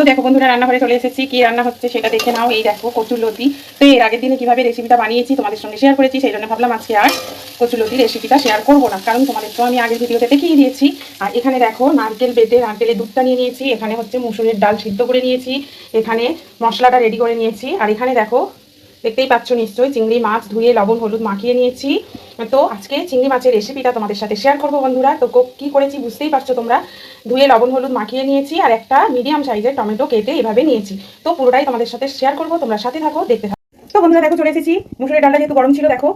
তো দেখো বন্ধুরা, রান্নাঘরে চলে এসেছি। কি রান্না হচ্ছে সেটা দেখে নাও। এই দেখো কচুরলতি তো এর আগের দিনে কীভাবে রেসিপিটা বানিয়েছি তোমাদের সঙ্গে শেয়ার করেছি, সেই জন্য ভাবলাম আজকে আর কচুরলতি রেসিপিটা শেয়ার করব না। কারণ তোমাদের তো আমি আগের ভিডিওতে দেখিয়ে দিয়েছি। আর এখানে দেখো নারকেল বেটে, নারকেলের দুধটা নিয়ে নিয়েছি। এখানে হচ্ছে মুসুরের ডাল সিদ্ধ করে নিয়েছি। এখানে মশলাটা রেডি করে নিয়েছি। আর এখানে দেখো দেখতেই পাচ্ছ নিশ্চয়ই, চিংড়ি মাছ ধুয়ে লবণ, হলুদ মাখিয়ে নিয়েছি। তো আজকে চিংড়ি মাছের রেসিপিটা তোমাদের সাথে শেয়ার করব বন্ধুরা। তো কি করেছি বুঝতেই পারছ তোমরা? ধুয়ে লবণ, হলুদ মাখিয়ে নিয়েছি আর একটা মিডিয়াম সাইজের টমেটো কেটে এভাবে নিয়েছি। তো পুরোটাই তোমাদের সাথে শেয়ার করব, তোমরা সাথে থাকো, দেখতে থাকো। তো বন্ধুরা দেখো, চলে এসেছি। মুসুরের ডালটা যেহেতু গরম ছিল, দেখো,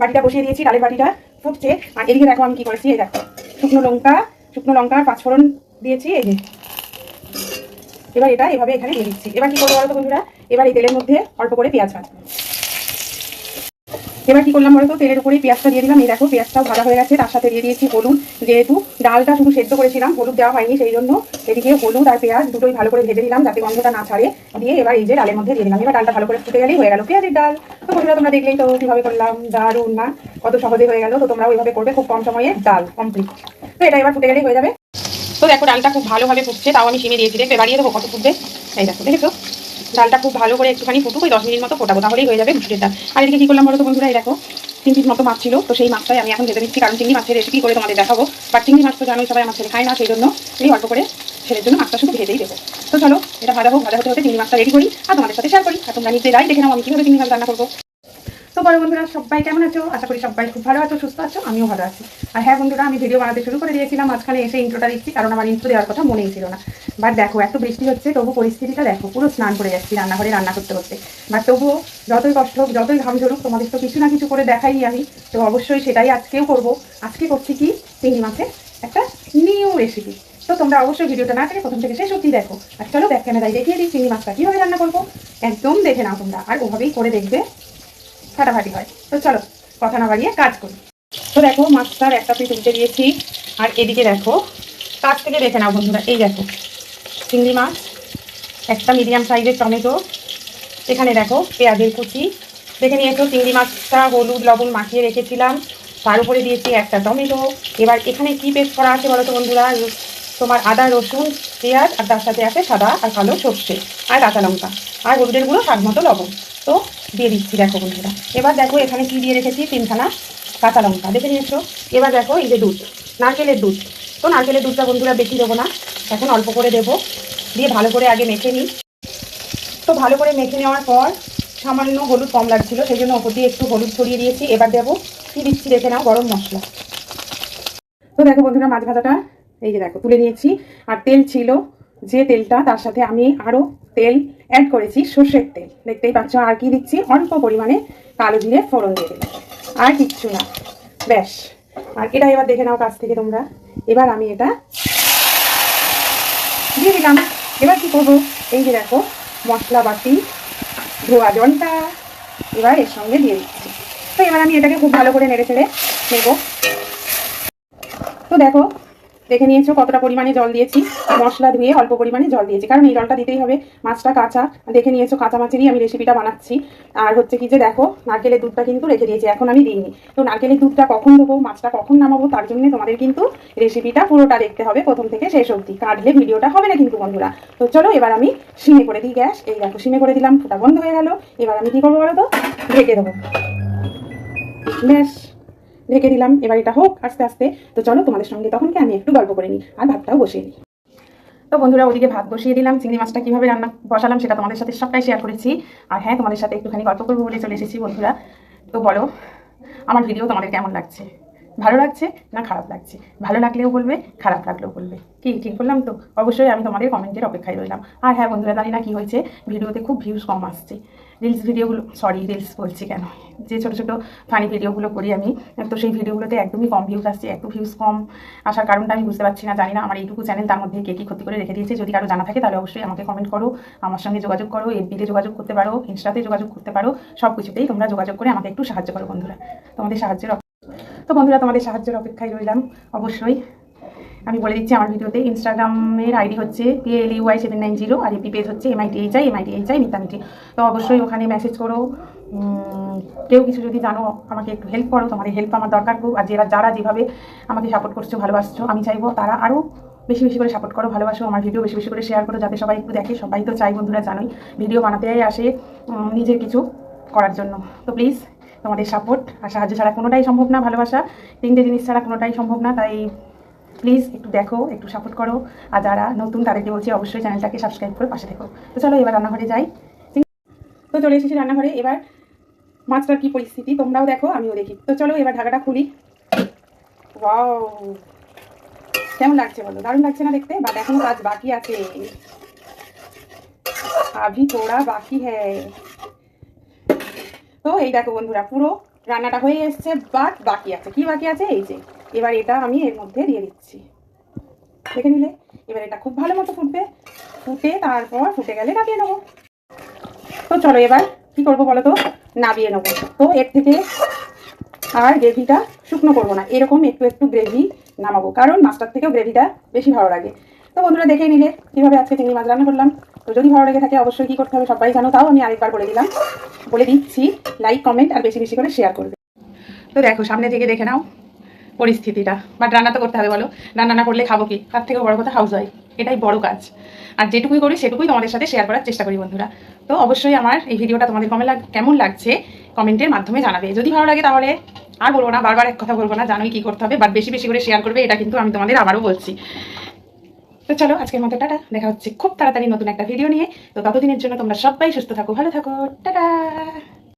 বাটিটা বসিয়ে দিয়েছি, ডালের বাটিটা ফুটছে। আর এদিকে দেখো, আমি কি করেছি, এই দেখো, শুকনো লঙ্কা শুকনো লঙ্কা, পাঁচফোড়ন দিয়েছি, এই যে। এবার এটা এভাবে এখানে দিয়ে দিচ্ছি। এবার কি করব বলতো বন্ধুরা? এবার এই তেলের মধ্যে অল্প করে পেঁয়াজ ভাজবো। এবার কি করলাম বলতো? তেলের উপরেই পেঁয়াজটা দিয়ে দিলাম। এই দেখো পেঁয়াজটাও ভাজা হয়ে গেছে। তার সাথে দিয়ে দিয়েছি হলুদ। যেহেতু ডালটা শুধু সেদ্ধ করেছিলাম, হলুদ দেওয়া হয়নি, সেই জন্য এদিকে হলুদ আর পেঁয়াজ দুটোই ভালো করে ভেজে দিলাম যাতে গন্ধটা না ছাড়ে। দিয়ে এবার এই যে ডালের মধ্যে দিয়ে দিলাম। এবার ডালটা ভালো করে ফুটে গেলেই হয়ে গেল পেঁয়াজের ডাল। তো বন্ধুরা, তোমরা দেখলেই তো কীভাবে করলাম। দারুণ না? কত সহজে হয়ে গেল। তো তোমরা ওইভাবে করবে খুব কম সময়ে ডাল কমপ্লিট তো এটা এবার ফুটে গেলেই হয়ে যাবে। তো দেখো, ডালটা খুব ভালোভাবে ফুটছে। তাও আমি সিমে দিয়েছি। দেখবে বাড়িয়ে দেবো কত ফুটবে? এই দেখো, দেখেছ? ডালটা খুব ভালো করে একটুখানি ফুটুক, ওই দশ মিনিট মতো ফোটাবো, তাহলেই হয়ে যাবে মুসুরের ডাল। আর এদিকে কি করলাম বলো তো বন্ধুরা দেখো, তিন পিস মতো মাছ ছিল, তো সেই মাছটাই আমি এখন ভেজে দিচ্ছি কারণ চিংড়ি মাছের রেসিপি করে তোমাদের দেখাবো। বাট চিংড়ি মাছ তো জানোই, সবাই আমার ছেলে খায় না, সেই জন্য এই অল্প করে ছেলের জন্য মাছটা শুধু ভেজেই দেবো। তো চলো, এটা ভাজা হোক, ভাজা হতে হতে চিংড়ি মাছটা রেডি করি, আর তোমাদের সাথে শেয়ার করি। আর তোমরা নিজেরাই দেখে নাও আমি কীভাবে চিংড়ি মাছ রান্না করব। তো বড় বন্ধুরা, সবাই কেমন আছো? আশা করি সবাই খুব ভালো আছো, সুস্থ আছো, আমিও ভালো আছি। আর হ্যাঁ বন্ধুরা, আমি ভিডিও বানাতে শুরু করে দিয়েছিলাম, মাঝখানে এসে ইন্ট্রোটা দিচ্ছি, কারণ আমার ইন্ট্রো দেওয়ার কথা মনেই ছিল না। বাট দেখো, এত বৃষ্টি হচ্ছে, তবু পরিস্থিতিটা দেখো, পুরো স্নান করে যাচ্ছি, রান্নাঘরে রান্না করতে করতে। বাট তবুও যতই কষ্ট হোক, যতই ঘাম ঝরুক তোমাদের তো কিছু না কিছু করে দেখাই আমি। তো অবশ্যই সেটাই আজকেও করব। আজকে করছি কি? চিংড়ি মাছের একটা নিউ রেসিপি তো তোমরা অবশ্যই ভিডিওটা না থেকে প্রথম থেকে শেষ অবধি দেখো। আর চলো ব্যাক ক্যামেরায় দেখিয়ে দিই চিংড়ি মাছটা কীভাবে রান্না করব। একদম দেখে নাও তোমরা, আর ওভাবেই করে দেখবে। ফাটাফাটি হয়। তো চলো, কথা না বাড়িয়ে কাজ করি। তো দেখো, মাছটার একটা পিস উল্টে দিয়েছি। আর এদিকে দেখো, কাছ থেকে দেখে নাও বন্ধুরা, এই দেখো। চিংড়ি মাছ, একটা মিডিয়াম সাইজের টমেটো, এখানে দেখো পেঁয়াজের কুচি। দেখে নিয়েছো, চিংড়ি মাছটা হলুদ, লবণ মাখিয়ে রেখেছিলাম। তার উপরে দিয়েছি একটা টমেটো। এবার এখানে কি পেস্ট করা আছে বলো তো বন্ধুরা? তোমার আদা, রসুন, পেঁয়াজ, আর তার সাথে আছে সাদা আর কালো সর্ষে, আর কাঁচা লঙ্কা, আর হলুদের গুঁড়ো, স্বাদ মতো লবণ। তো দিয়ে দিচ্ছি, দেখো বন্ধুরা। এবার দেখো এখানে কি দিয়ে রেখেছি? তিনখানা কাঁচা লঙ্কা। দেখে নিয়েছো? এবার দেখো এই যে দুধ, নারকেলের দুধ। তো নারকেলের দুধটা বন্ধুরা বেশি দেবো না। এখন অল্প করে দেবো। দিয়ে ভালো করে আগে মেখে নিই। তো ভালো করে মেখে নেওয়ার পর সামান্য হলুদ কম লাগছিল, সেই জন্য ওপর দিয়ে একটু হলুদ ছড়িয়ে দিয়েছি। এবার দেবো কি দিচ্ছি দেখে নাও গরম মশলা। তো দেখো বন্ধুরা, মাছ ভাজাটা এই যে দেখো, তুলে নিয়েছি। আর তেল ছিল, যে তেলটা, তার সাথে আমি আরও তেল অ্যাড করেছি, সর্ষের তেল। দেখতেই পাচ্ছ, আর কি দিচ্ছি? অল্প পরিমাণে কালো জিরে ফোড়ন দিয়ে আর কিচ্ছু না। ব্যাস। আর এটা এবার দেখে নাও কাছ থেকে তোমরা। এবার আমি এটা দিয়ে দিলাম এবার কি করব? এই যে দেখো, মশলা বাটি, ধোয়া জলটা, এবার এর সঙ্গে দিয়ে দিচ্ছি। তো এবার আমি এটাকে খুব ভালো করে নেড়ে ছেড়ে নেব। তো দেখো দেখে নিয়েছো কতটা পরিমাণে জল দিয়েছি। মশলা ধুয়ে অল্প পরিমাণে জল দিয়েছি। কারণ এই জলটা দিতেই হবে। মাছটা কাঁচা। দেখে নিয়েছো কাঁচা মাছেরই আমি রেসিপিটা বানাচ্ছি। আর হচ্ছে কি যে দেখো, নারকেলের দুধটা কিন্তু রেখে দিয়েছি। এখন আমি দিইনি। তো নারকেলের দুধটা কখন দেবো, মাছটা কখন নামাবো, তার জন্য তোমাদের কিন্তু রেসিপিটা পুরোটা দেখতে হবে প্রথম থেকে শেষ অবধি। কাটলে ভিডিওটা হবে না কিন্তু বন্ধুরা। তো চলো এবার আমি সিমে করে দিই গ্যাস। এই দেখো সিমে করে দিলাম। ফুটা বন্ধ হয়ে গেল। এবার আমি কি করব বলো তো? ঢেকে দেবো। ব্যাস। ঢেকে দিলাম। এবার এটা হোক, আস্তে আস্তে। তো চলো, তোমাদের সঙ্গে তখনকে আমি একটু গল্প করে নিই আর ভাতটাও বসিয়ে নিই তো বন্ধুরা, ওদিকে ভাত বসিয়ে দিলাম, চিংড়ি মাছটা কীভাবে রান্না বসালাম সেটা তোমাদের সাথে সবটাই শেয়ার করেছি। আর হ্যাঁ তোমাদের সাথে একটুখানি গল্প করব বলে চলে এসেছি বন্ধুরা। তো বলো, আমার ভিডিও তোমাদের কেমন লাগছে? ভালো লাগছে না খারাপ লাগছে? ভালো লাগলেও বলবে, খারাপ লাগলেও বলবে। কি ঠিক বললাম তো? অবশ্যই আমি তোমাদের কমেন্টের অপেক্ষায় রইলাম। আর হ্যাঁ বন্ধুরা, জানি না কী হয়েছে, ভিডিওতে খুব ভিউজ কম আসছে। রিলস ভিডিওগুলো সরি রিলস বলছি কেন? যে ছোটো ছোটো ফানি ভিডিওগুলো করি আমি, তো সেই ভিডিওগুলোতে একদমই কম ভিউজ আসছে এত ভিউজ কম আসার কারণটা আমি বুঝতে পারছি না, জানি না আমার এইটুকু চ্যানেল তার মধ্যে কে কী ক্ষতি করে রেখে দিয়েছে, যদি কারও জানা থাকে তাহলে অবশ্যই আমাকে কমেন্ট করো, আমার সঙ্গে যোগাযোগ করো এফবিতে যোগাযোগ করতে পারো ইনস্টাতে যোগাযোগ করতে পারো সব কিছুতেই তোমরা যোগাযোগ করে আমাকে একটু সাহায্য করো বন্ধুরা। তোমাদের সাহায্যের তো বন্ধুরা, তোমাদের সাহায্যের অপেক্ষায় রইলাম, অবশ্যই। আমি বলে দিচ্ছি আমার ভিডিওতে ইনস্টাগ্রামের আইডি হচ্ছে P L U I seven nine zero R AP page হচ্ছে M I T H I M I T H I মিতামিটি তো অবশ্যই ওখানে মেসেজ করো। কেউ কিছু যদি জানো, আমাকে একটু হেল্প করো। তোমাদের হেল্প আমার দরকার খুব। আর যারা যারা যেভাবে আমাকে সাপোর্ট করছ, ভালোবাসছো, আমি চাইব তারা আরও বেশি বেশি করে সাপোর্ট করো, ভালোবাসো। আমার ভিডিও বেশি বেশি করে শেয়ার করো যাতে সবাই একটু দেখে। সবাই তো চাই, বন্ধুরা জানোই ভিডিও বানাতে আসে নিজের কিছু করার জন্য। তো প্লিজ তোমাদের সাপোর্ট আর সাহায্য ছাড়া কোনোটাই সম্ভব না ভালোবাসা। তিনটে জিনিস ছাড়া কোনোটাই সম্ভব না। তাই প্লিজ একটু দেখো, একটু সাপোর্ট করো। আর যারা নতুন, তাদেরকে বলছি অবশ্যই চ্যানেলটাকে সাবস্ক্রাইব করে পাশে থেকো। তো চলো এবার রান্নাঘরে যাই। তো চলে এসেছি রান্নাঘরে। এবার মাছটার কি পরিস্থিতি তোমরাও দেখো, আমিও দেখি। তো চলো এবার ঢাকাটা খুলি। ওয়াও কেমন লাগছে বলো? দারুণ লাগছে না দেখতে? বা এখনও কাজ বাকি আছে। আভি তোড়া বাকি হ্যাঁ তো এই দেখো বন্ধুরা, পুরো রান্নাটা হয়ে এসছে, বাট বাকি আছে। কি বাকি আছে? এই যে। এবার এটা আমি এর মধ্যে দিয়ে দিচ্ছি। দেখে নিলে? এবার এটা খুব ভালো মতো ফুটবে। ফুটে তারপর ফুটে গেলে নামিয়ে নেব। তো চলো এবার কি করব বলো তো? নামিয়ে নেব। তো এর থেকে আর গ্রেভিটা শুকনো করব না। এরকম একটু একটু গ্রেভি নামাবো। কারণ মাছটার থেকেও গ্রেভিটা বেশি ভালো লাগে। তো বন্ধুরা দেখে নিলে কীভাবে আজকে চিংড়ি মাছ রান্না করলাম। তো যদি ভালো লেগে থাকে অবশ্যই কী করতে হবে সবাই জানো, তাও আমি আরেকবার বলে দিলাম। বলে দিচ্ছি লাইক কমেন্ট আর বেশি বেশি করে শেয়ার করবে। তো দেখো, সামনে থেকে দেখে নাও। পরিস্থিতিটা। বাট রান্না তো করতে হবে, বলো। রান্না না করলে খাব কি? তার থেকেও বড় কথা হাউস ওয়াইফ এটাই বড় কাজ। আর যেটুকুই করি, সেটুকুই তোমাদের সাথে শেয়ার করার চেষ্টা করি, বন্ধুরা। তো অবশ্যই আমার এই ভিডিওটা তোমাদের কমে কেমন লাগছে কমেন্টের মাধ্যমে জানাবে। যদি ভালো লাগে তাহলে আর বলব না, বারবার এক কথা বলব না, জানোই কি করতে হবে বাট বেশি বেশি করে শেয়ার করবে, এটা কিন্তু আমি তোমাদের আবারও বলছি। তো চলো, আজকের মতো টাটা। দেখা হচ্ছে খুব তাড়াতাড়ি নতুন একটা ভিডিও নিয়ে। তো ততদিনের জন্য তোমরা সবাই সুস্থ থাকো, ভালো থাকো। টাটা!